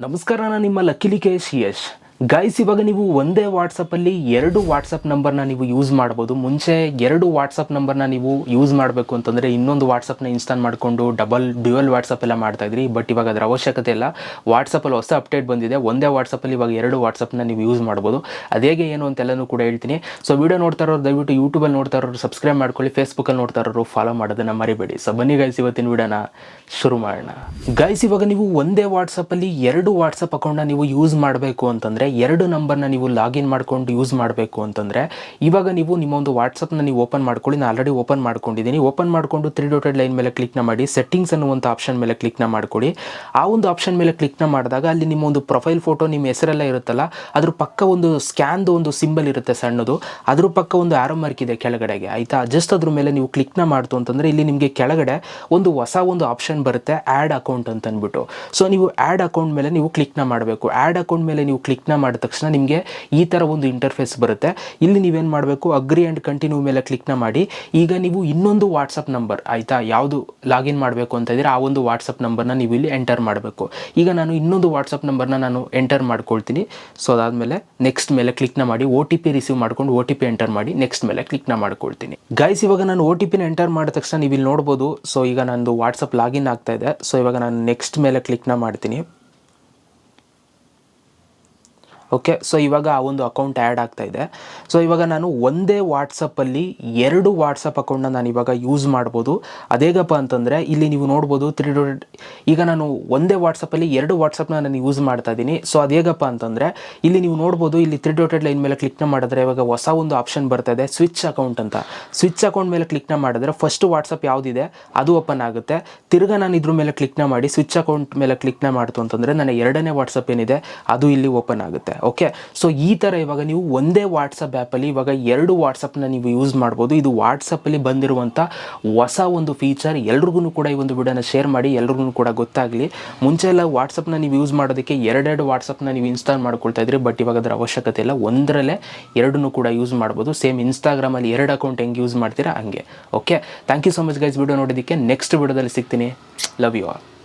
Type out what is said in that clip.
ನಮಸ್ಕಾರ ನಾನು ನಿಮ್ಮ ಲಕ್ಕಿಲಿ ಕೆ ಯಶ್ ಗೈಸ್ ಇವಾಗ ನೀವು ಒಂದೇ ವಾಟ್ಸಪ್ಪಲ್ಲಿ ಎರಡು ವಾಟ್ಸಪ್ ನಂಬರ್ನ ನೀವು ಯೂಸ್ ಮಾಡ್ಬೋದು ಮುಂಚೆ ಎರಡು ವಾಟ್ಸಪ್ ನಂಬರ್ನ ನೀವು ಯೂಸ್ ಮಾಡಬೇಕು ಅಂತಂದರೆ ಇನ್ನೊಂದು ವಾಟ್ಸಪ್ನ ಇನ್ಸ್ಟಾಲ್ ಮಾಡಿಕೊಂಡು ಡಬಲ್ ಡ್ಯುಯಲ್ ವಾಟ್ಸಪ್ ಎಲ್ಲ ಮಾಡ್ತಾ ಇದ್ರಿ. ಬಟ್ ಇವಾಗ ಅದರ ಅವಶ್ಯಕತೆ ಇಲ್ಲ. ವಾಟ್ಸಪ್ಪಲ್ಲಿ ಹೊಸ ಅಪ್ಡೇಟ್ ಬಂದಿದೆ. ಒಂದೇ ವಾಟ್ಸಪ್ಪಲ್ಲಿ ಇವಾಗ ಎರಡು ವಾಟ್ಸಪ್ನ ನೀವು ಯೂಸ್ ಮಾಡ್ಬೋದು ಅದೇಗೆ ಏನು ಅಂತೆಲ್ಲನೂ ಕೂಡ ಹೇಳ್ತೀನಿ. ಸೊ ವಿಡಿಯೋ ನೋಡ್ತಾ ಇರೋರು ದಯವಿಟ್ಟು ಯೂಟ್ಯೂಬಲ್ಲಿ ನೋಡ್ತಾ ಇರೋರು ಸಬ್ಸ್ಕ್ರೈಬ್ ಮಾಡ್ಕೊಳ್ಳಿ. ಫೇಸ್ಬುಕ್ಕಲ್ಲಿ ನೋಡ್ತಾ ಇರೋರು ಫಾಲೋ ಮಾಡೋದನ್ನ ಮರಿಬೇಡಿ. ಸೊ ಬನ್ನಿ ಗೈಸ್ ಇವತ್ತಿನ ವಿಡಿಯೋನ ಶುರು ಮಾಡೋಣ. ಗೈಸ್ ಇವಾಗ ನೀವು ಒಂದೇ ವಾಟ್ಸಪ್ಪಲ್ಲಿ ಎರಡು ವಾಟ್ಸಪ್ ಅಕೌಂಟ್ನ ನೀವು ಯೂಸ್ ಮಾಡಬೇಕು ಅಂತಂದರೆ ಎರಡು ನಂಬರ್ನ ನೀವು ಲಾಗಿನ್ ಮಾಡ್ಕೊಂಡು ಯೂಸ್ ಮಾಡಬೇಕು ಅಂತಂದರೆ, ಇವಾಗ ನೀವು ನಿಮ್ಮ ಒಂದು ವಾಟ್ಸಪ್ನ ನೀವು ಓಪನ್ ಮಾಡ್ಕೊಳ್ಳಿ. ನಾನು ಆಲ್ರೆಡಿ ಓಪನ್ ಮಾಡ್ಕೊಂಡಿದ್ದೀನಿ. ಓಪನ್ ಮಾಡಿಕೊಂಡು ತ್ರೀ ಡೋಟೆಡ್ ಲೈನ್ ಮೇಲೆ ಕ್ಲಿಕ್ನ ಮಾಡಿ ಸೆಟ್ಟಿಂಗ್ಸ್ ಅನ್ನುವಂಥ ಆಪ್ಷನ್ ಮೇಲೆ ಕ್ಲಿಕ್ನ ಮಾಡ್ಕೊಳ್ಳಿ. ಆ ಒಂದು ಆಪ್ಷನ್ ಮೇಲೆ ಕ್ಲಿಕ್ನ ಮಾಡಿದಾಗ ಅಲ್ಲಿ ನಿಮ್ಮ ಒಂದು ಪ್ರೊಫೈಲ್ ಫೋಟೋ ನಿಮ್ಮ ಹೆಸರೆಲ್ಲ ಇರುತ್ತಲ್ಲ, ಅದ್ರ ಪಕ್ಕ ಒಂದು ಸ್ಕ್ಯಾನ್ದು ಒಂದು ಸಿಂಬಲ್ ಇರುತ್ತೆ ಸಣ್ಣದು. ಅದ್ರ ಪಕ್ಕ ಒಂದು ಆರೋ ಮಾರ್ಕ್ ಇದೆ ಕೆಳಗಡೆಗೆ, ಆಯಿತಾ? ಜಸ್ಟ್ ಅದ್ರ ಮೇಲೆ ನೀವು ಕ್ಲಿಕ್ನ ಮಾಡ್ತು ಅಂತಂದರೆ ಇಲ್ಲಿ ನಿಮಗೆ ಕೆಳಗಡೆ ಒಂದು ಹೊಸ ಒಂದು ಆಪ್ಷನ್ ಬರುತ್ತೆ ಆ್ಯಡ್ ಅಕೌಂಟ್ ಅಂತ ಅಂದ್ಬಿಟ್ಟು ಸೊ ನೀವು ಆ್ಯಡ್ ಅಕೌಂಟ್ ಮೇಲೆ ನೀವು ಕ್ಲಿಕ್ನ ಮಾಡಬೇಕು. ಆ್ಯಡ್ ಅಕೌಂಟ್ ಮೇಲೆ ನೀವು ಕ್ಲಿಕ್ನ ಮಾಡಿದ ತಕ್ಷಣ ನಿಮಗೆ ಈ ಥರ ಒಂದು ಇಂಟರ್ಫೇಸ್ ಬರುತ್ತೆ. ಇಲ್ಲಿ ನೀವೇನು ಮಾಡಬೇಕು? ಅಗ್ರಿ ಆ್ಯಂಡ್ ಕಂಟಿನ್ಯೂ ಮೇಲೆ ಕ್ಲಿಕ್ನ ಮಾಡಿ. ಈಗ ನೀವು ಇನ್ನೊಂದು ವಾಟ್ಸಪ್ ನಂಬರ್ ಆಯಿತಾ? ಯಾವುದು ಲಾಗಿನ್ ಮಾಡಬೇಕು ಅಂತ ಇದ್ದೀರಾ ಆ ಒಂದು ವಾಟ್ಸಪ್ ನಂಬರ್ನ ನೀವು ಇಲ್ಲಿ ಎಂಟರ್ ಮಾಡಬೇಕು. ಈಗ ನಾನು ಇನ್ನೊಂದು ವಾಟ್ಸಪ್ ನಂಬರ್ನ ನಾನು ಎಂಟರ್ ಮಾಡ್ಕೊಳ್ತೀನಿ. ಸೊ ಅದಾದಮೇಲೆ ನೆಕ್ಸ್ಟ್ ಮೇಲೆ ಕ್ಲಿಕ್ನ ಮಾಡಿ ಓ ಟಿ ಪಿ ರಿಸೀವ್ ಮಾಡ್ಕೊಂಡು ಓ ಟಿ ಪಿ ಎಂಟರ್ ಮಾಡಿ ನೆಕ್ಸ್ಟ್ ಮೇಲೆ ಕ್ಲಿಕ್ನ ಮಾಡ್ಕೊಳ್ತೀನಿ. ಗೈಸ್ ಇವಾಗ ನಾನು ಓ ಟಿ ಪಿನ ಎಂಟರ್ ಮಾಡಿದ ತಕ್ಷಣ ನೀವು ಇಲ್ಲಿ ನೋಡ್ಬೋದು. ಸೊ ಈಗ ನಂದು ವಾಟ್ಸಪ್ ಲಾಗಿನ್ ಆಗ್ತಾ ಇದೆ. ಸೊ ಇವಾಗ ನಾನು ನೆಕ್ಸ್ಟ್ ಮೇಲೆ ಕ್ಲಿಕ್ನ ಮಾಡ್ತೀನಿ. ಓಕೆ ಸೊ ಇವಾಗ ಆ ಒಂದು ಅಕೌಂಟ್ ಆ್ಯಡ್ ಆಗ್ತಾ ಇದೆ. ಸೊ ಇವಾಗ ನಾನು ಒಂದೇ ವಾಟ್ಸಪ್ಪಲ್ಲಿ ಎರಡು ವಾಟ್ಸಪ್ ಅಕೌಂಟ್ನ ನಾನು ಇವಾಗ ಯೂಸ್ ಮಾಡ್ಬೋದು. ಅದೇಗಪ್ಪ ಅಂತಂದರೆ ಇಲ್ಲಿ ನೀವು ನೋಡ್ಬೋದು ತ್ರೀ ಡಾಟ್ ಈಗ ನಾನು ಒಂದೇ ವಾಟ್ಸಪ್ಪಲ್ಲಿ ಎರಡು ವಾಟ್ಸಪ್ನ ನಾನು ಯೂಸ್ ಮಾಡ್ತಾ ಇದ್ದೀನಿ. ಸೊ ಅದೇಗಪ್ಪ ಅಂತಂದರೆ ಇಲ್ಲಿ ನೀವು ನೋಡ್ಬೋದು ಇಲ್ಲಿ ತ್ರೀ ಡೋಟೆಡ್ ಲೈನ್ ಮೇಲೆ ಕ್ಲಿಕ್ನ ಮಾಡಿದ್ರೆ ಇವಾಗ ಹೊಸ ಒಂದು ಆಪ್ಷನ್ ಬರ್ತಾ ಇದೆ ಸ್ವಿಚ್ ಅಕೌಂಟ್ ಅಂತ. ಸ್ವಿಚ್ ಅಕೌಂಟ್ ಮೇಲೆ ಕ್ಲಿಕ್ನ ಮಾಡಿದ್ರೆ ಫಸ್ಟ್ ವಾಟ್ಸಪ್ ಯಾವುದಿದೆ? ಅದು ಓಪನ್ ಆಗುತ್ತೆ. ತಿರ್ಗಾ ನಾನು ಇದ್ರ ಮೇಲೆ ಕ್ಲಿಕ್ನ ಮಾಡಿ ಸ್ವಿಚ್ ಅಕೌಂಟ್ ಮೇಲೆ ಕ್ಲಿಕ್ನ ಮಾಡ್ತು ಅಂತಂದರೆ ನನ್ನ ಎರಡನೇ ವಾಟ್ಸಪ್ ಏನಿದೆ? ಅದು ಇಲ್ಲಿ ಓಪನ್ ಆಗುತ್ತೆ. ಓಕೆ? ಸೊ ಈ ಥರ ಇವಾಗ ನೀವು ಒಂದೇ ವಾಟ್ಸಪ್ ಆ್ಯಪಲ್ಲಿ ಇವಾಗ ಎರಡು ವಾಟ್ಸಪ್ನ ನೀವು ಯೂಸ್ ಮಾಡ್ಬೋದು. ಇದು ವಾಟ್ಸಪ್ಪಲ್ಲಿ ಬಂದಿರುವಂಥ ಹೊಸ ಒಂದು ಫೀಚರ್ ಎಲ್ರಿಗೂ ಕೂಡ ಈ ಒಂದು ವಿಡಿಯೋನ ಶೇರ್ ಮಾಡಿ ಎಲ್ರಿಗೂ ಕೂಡ ಗೊತ್ತಾಗಲಿ. ಮುಂಚೆ ಎಲ್ಲ ವಾಟ್ಸಪ್ನ ನೀವು ಯೂಸ್ ಮಾಡೋದಕ್ಕೆ ಎರಡೆರಡು ವಾಟ್ಸಪ್ನ ನೀವು ಇನ್ಸ್ಟಾಲ್ ಮಾಡ್ಕೊಳ್ತಾ ಇದ್ರಿ. ಬಟ್ ಇವಾಗ ಅದರ ಅವಶ್ಯಕತೆ ಇಲ್ಲ. ಒಂದರಲ್ಲೇ ಎರಡನ್ನೂ ಕೂಡ ಯೂಸ್ ಮಾಡ್ಬೋದು. ಸೇಮ್ ಇನ್ಸ್ಟಾಗ್ರಾಮಲ್ಲಿ ಎರಡು ಅಕೌಂಟ್ ಹೆಂಗೆ ಯೂಸ್ ಮಾಡ್ತೀರಾ? ಹಂಗೆ. Okay? Thank you so much guys video ನೋಡೋದಕ್ಕೆ ನೆಕ್ಸ್ಟ್ ವಿಡಿಯೋದಲ್ಲಿ ಸಿಗ್ತೀನಿ. Love you all